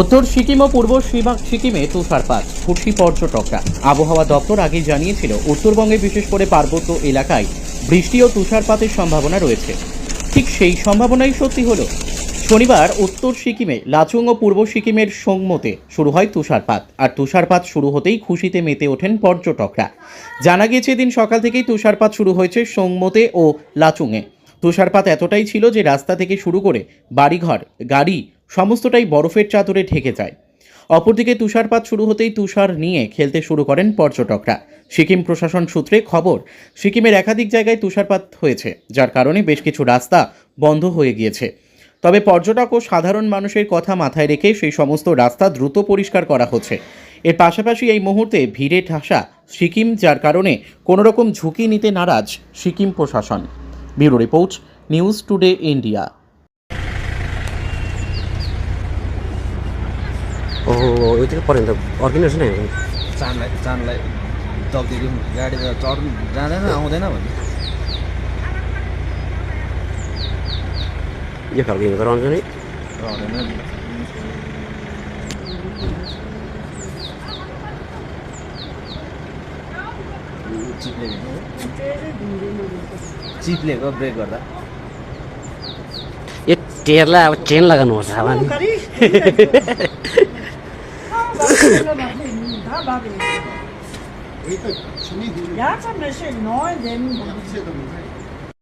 উত্তর সিকিম ও পূর্ব সিকিমে তুষারপাত খুশি পর্যটকরা আবহাওয়া দপ্তর আগেই জানিয়েছিল, উত্তরবঙ্গে বিশেষ করে পার্বত্য এলাকায় বৃষ্টি ও তুষারপাতের সম্ভাবনা রয়েছে। ঠিক সেই সম্ভাবনাই সত্যি হলো। শনিবার উত্তর সিকিমে, লাচুং ও পূর্ব সিকিমের সংমতে শুরু হয় তুষারপাত আর তুষারপাত শুরু হতেই খুশিতে মেতে ওঠেন পর্যটকরা। জানা গিয়েছে দিন সকাল থেকেই তুষারপাত শুরু হয়েছে সংমতে ও লাচুংয়ে। তুষারপাত এতটাই ছিল যে রাস্তা থেকে শুরু করে বাড়িঘর, গাড়ি সমস্তটাই বরফের চাদরে ঢেকে যায়। অপরদিকে তুষারপাত শুরু হতেই তুষার নিয়ে খেলতে শুরু করেন পর্যটকরা। সিকিম প্রশাসন সূত্রে খবর, সিকিমের একাধিক জায়গায় তুষারপাত হয়েছে, যার কারণে বেশ কিছু রাস্তা বন্ধ হয়ে গিয়েছে। তবে পর্যটক ও সাধারণ মানুষের কথা মাথায় রেখে সেই সমস্ত রাস্তা দ্রুত পরিষ্কার করা হচ্ছে। এর পাশাপাশি এই মুহূর্তে ভিড়ে ঠাসা সিকিম, যার কারণে কোনোরকম ঝুঁকি নিতে নারাজ সিকিম প্রশাসন। Bureau report, news today, India. ओहो यतिकै पऱ्यो भने त अर्किनुहोस् न चाँडलाई चाँडलाई दबिदियो गाडी चढ्नु जाँदैन आउँदैन भन्ने यो खालको हिँडेको रहन्छ नि रहँदैन चिप्लेको ब्रेक गर्दा यो टेरलाई अब चेन लगाउनुपर्छ अब da war wir. Ja, zum Beispiel neun, denn.